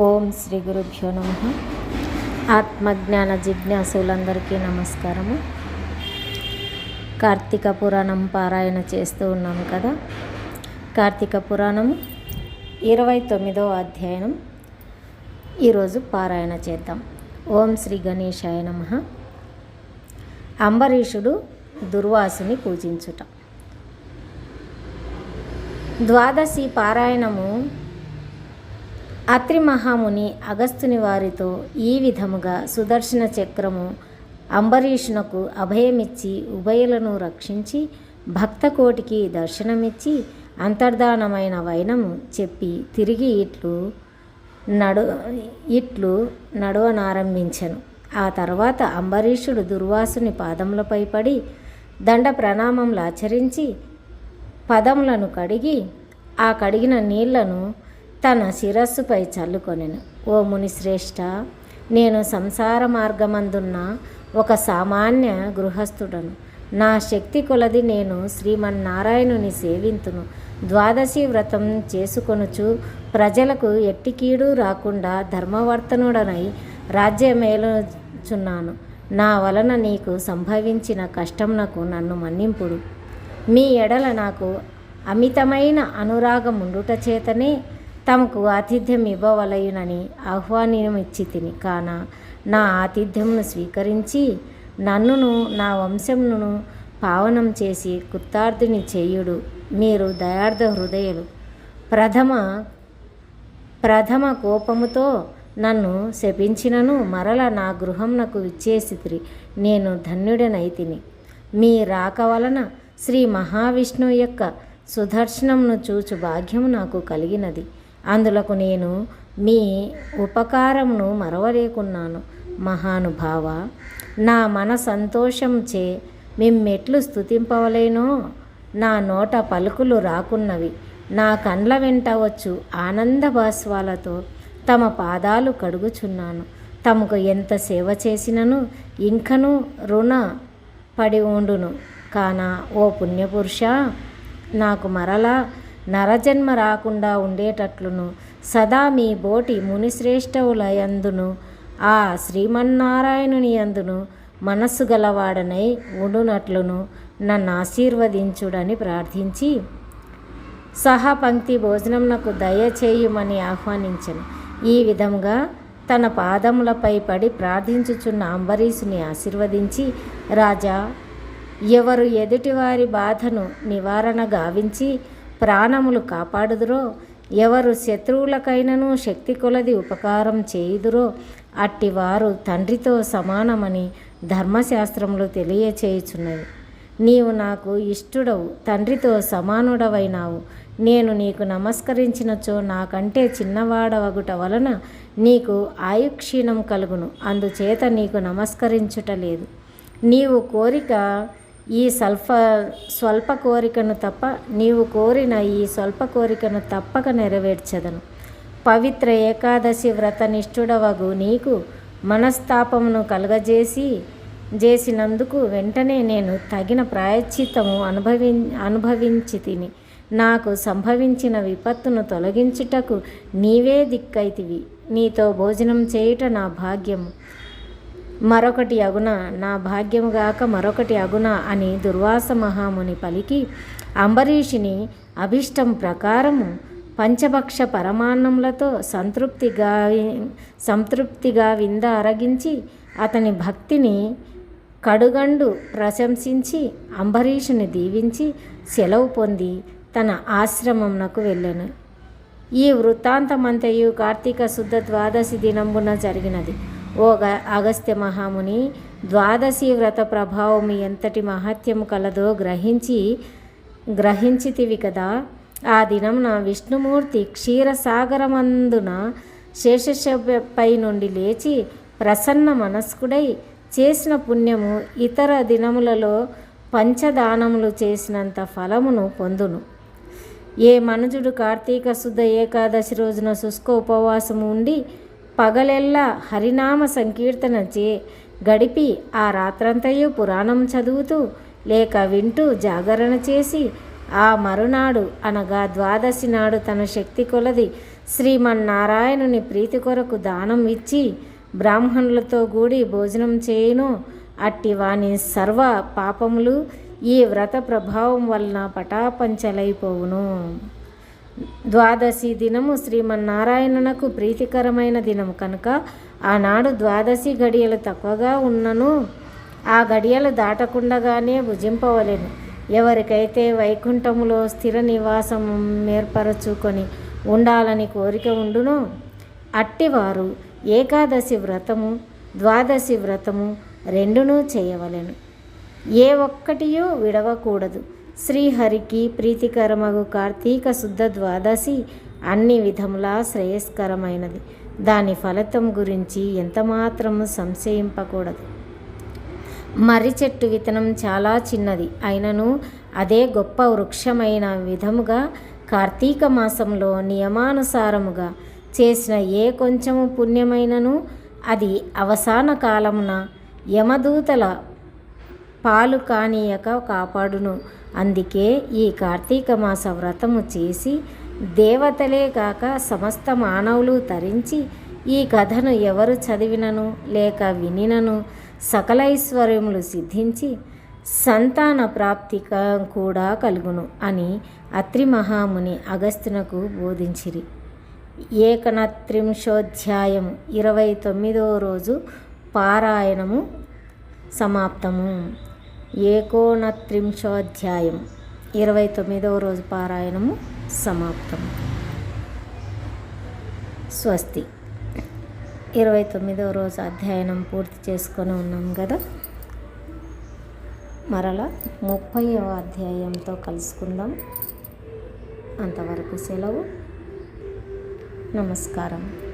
ఓం శ్రీ గురుభ్యో నమ. ఆత్మజ్ఞాన జిజ్ఞాసులందరికీ నమస్కారము. కార్తీక పురాణం పారాయణ చేస్తూ ఉన్నాము కదా. కార్తీక పురాణం ఇరవై తొమ్మిదో అధ్యాయం ఈరోజు పారాయణ చేద్దాం. ఓం శ్రీ గణేశాయ నమ. అంబరీషుడు దుర్వాసుని పూజించుట. ద్వాదశి పారాయణము అత్రి మహాముని అగస్తుని వారితో ఈ విధముగా సుదర్శన చక్రము అంబరీషునకు అభయమిచ్చి ఉభయులను రక్షించి భక్తకోటికి దర్శనమిచ్చి అంతర్ధానమైన వైనము చెప్పి తిరిగి ఇట్లు నడు ఇట్లు నడవనారంభించను. ఆ తర్వాత అంబరీషుడు దుర్వాసుని పాదములపై పడి దండ ప్రణామములు ఆచరించి పదములను కడిగి ఆ కడిగిన నీళ్ళను తన శిరస్సుపై చల్లుకొనెను. ఓ మునిశ్రేష్ఠ నేను సంసార మార్గమందున్న ఒక సామాన్య గృహస్థుడను. నా శక్తి కొలది నేను శ్రీమన్నారాయణుని సేవింతును. ద్వాదశి వ్రతం చేసుకొనుచు ప్రజలకు ఎట్టి కీడు రాకుండా ధర్మవర్తనుడనై రాజ్యమేలుచున్నాను నా వలన నీకు సంభవించిన కష్టంనకు నన్ను మన్నింపుడు. మీ ఎడల నాకు అమితమైన అనురాగముండుట చేతనే తమకు ఆతిథ్యం ఇవ్వవలయునని ఆహ్వానమిచ్చి తిని కాన నా ఆతిథ్యమును స్వీకరించి నన్నును నా వంశమును పావనం చేసి కృతార్థుని చేయుడు. మీరు దయార్థ హృదయులు. ప్రథమ ప్రథమ కోపముతో నన్ను శపించినను మరల నా గృహంనకు విచ్చేసితిరి. నేను ధన్యుడనైతిని. మీ రాక వలన శ్రీ మహావిష్ణువు యొక్క సుదర్శనమును చూచు భాగ్యము నాకు కలిగినది. అందులకు నేను మీ ఉపకారమును మరవలేకున్నాను. మహానుభావ నా మన సంతోషంచే మిమ్మెట్లు స్థుతింపవలేనో నా నోట పలుకులు రాకున్నవి. నా కండ్ల వెంట వచ్చు ఆనంద భాస్వాలతో తమ పాదాలు కడుగుచున్నాను. తమకు ఎంత సేవ చేసినను ఇంకను రుణ పడి ఉండును. కాన ఓ పుణ్యపురుష నాకు మరలా నరజన్మ రాకుండా ఉండేటట్లును. సదా మీ బోటి మునిశ్రేష్ఠవుల యందును ఆ శ్రీమన్నారాయణుని యందును మనస్సు గలవాడనై ఉండునట్లును. నన్ను ఆశీర్వదించుడని ప్రార్థించి సహా పంక్తి భోజనంనకు దయచేయుమని ఆహ్వానించను. ఈ విధంగా తన పాదములపై పడి ప్రార్థించుచున్న అంబరీషుని ఆశీర్వదించి రాజా ఎవరు ఎదుటివారి బాధను నివారణ గావించి ప్రాణములు కాపాడుదురో ఎవరు శత్రువులకైనను శక్తి కొలది ఉపకారం చేయుదురో అట్టివారు తండ్రితో సమానమని ధర్మశాస్త్రములు తెలియచేయుచున్నవి. నీవు నాకు ఇష్టుడవు తండ్రితో సమానుడవైనావు. నేను నీకు నమస్కరించినచో నాకంటే చిన్నవాడవగుట వలన నీకు ఆయుక్షీణం కలుగును అందుచేత నీకు నమస్కరించుట లేదు. నీవు కోరిక ఈ స్వల్ప స్వల్ప కోరికను తప్ప నీవు కోరిన ఈ స్వల్ప కోరికను తప్పక నెరవేర్చదను. పవిత్ర ఏకాదశి వ్రత నిష్ఠుడవగు నీకు మనస్తాపమును కలగజేసి చేసినందుకు వెంటనే నేను తగిన ప్రాయశ్చిత్తము అనుభవి అనుభవించి తిని నాకు సంభవించిన విపత్తును తొలగించుటకు నీవే దిక్కైతివి. నీతో భోజనం చేయుట నా భాగ్యము. మరొకటి అగున నా భాగ్యముగాక మరొకటి అగున అని దుర్వాస మహాముని పలికి అంబరీషుని అభిష్టం ప్రకారము పంచభక్ష పరమాన్నములతో సంతృప్తిగా సంతృప్తిగా వింద అరగించి అతని భక్తిని కడుగండు ప్రశంసించి అంబరీషుని దీవించి సెలవు పొంది తన ఆశ్రమంనకు వెళ్ళాను. ఈ వృత్తాంతమంతయు కార్తీక శుద్ధ ద్వాదశి దినంబున జరిగినది. ఓ అగస్త్య మహాముని ద్వాదశి వ్రత ప్రభావం ఎంతటి మహత్యము కలదో గ్రహించి గ్రహించితివి కదా. ఆ దినంన విష్ణుమూర్తి క్షీరసాగరమందున శేషశపై నుండి లేచి ప్రసన్న మనస్కుడై చేసిన పుణ్యము ఇతర దినములలో పంచదానములు చేసినంత ఫలమును పొందును. ఏ మనుజుడు కార్తీక శుద్ధ ఏకాదశి రోజున శుష్క ఉపవాసము ఉండి పగలెల్లా హరినామ సంకీర్తన చే గడిపి ఆ రాత్రంతయు పురాణం చదువుతూ లేక వింటూ జాగరణ చేసి ఆ మరునాడు అనగా ద్వాదశి నాడు తన శక్తి కొలది శ్రీమన్నారాయణుని ప్రీతి కొరకు దానం ఇచ్చి బ్రాహ్మణులతో కూడి భోజనం చేయును. అట్టి వాని సర్వ పాపములు ఈ వ్రత ప్రభావం వలన పటాపంచలైపోవును. ద్వాదశి దినము శ్రీమన్నారాయణునకు ప్రీతికరమైన దినము కనుక ఆనాడు ద్వాదశి గడియలు తక్కువగా ఉన్నను. ఆ గడియలు దాటకుండగానే భుజింపవలెను. ఎవరికైతే వైకుంఠములో స్థిర నివాసం ఏర్పరచుకొని ఉండాలని కోరిక ఉండునో అట్టివారు ఏకాదశి వ్రతము ద్వాదశి వ్రతము రెండునూ చేయవలెను. ఏ ఒక్కటియూ విడవకూడదు. శ్రీహరికి ప్రీతికరమగు కార్తీక శుద్ధ ద్వాదశి అన్ని విధములా శ్రేయస్కరమైనది. దాని ఫలితం గురించి ఎంతమాత్రము సంశయింపకూడదు. మర్రి చెట్టు విత్తనం చాలా చిన్నది. అయినను అదే గొప్ప వృక్షమైన విధముగా కార్తీక మాసంలో నియమానుసారముగా చేసిన ఏ కొంచెము పుణ్యమైనను అది అవసాన కాలమున యమదూతల పాలు కానీయక కాపాడును. అందుకే ఈ కార్తీక మాస వ్రతము చేసి దేవతలే కాక సమస్త మానవులు తరించి ఈ కథను ఎవరు చదివినను లేక వినినను సకలైశ్వర్యములు సిద్ధించి సంతాన ప్రాప్తి కూడా కలుగును అని అత్రి మహాముని అగస్త్యునకు బోధించిరి. ఏకనత్రింశోధ్యాయం ఇరవై తొమ్మిదో రోజు పారాయణము సమాప్తము. ఏకోనత్రింశోధ్యాయం. ఇరవై తొమ్మిదవ రోజు పారాయణము సమాప్తం. స్వస్తి. ఇరవై తొమ్మిదవ రోజు అధ్యయనం పూర్తి చేసుకొని ఉన్నాం కదా? మరలా ముప్పైవ అధ్యాయంతో కలుసుకుందాం. అంతవరకు సెలవు. నమస్కారం.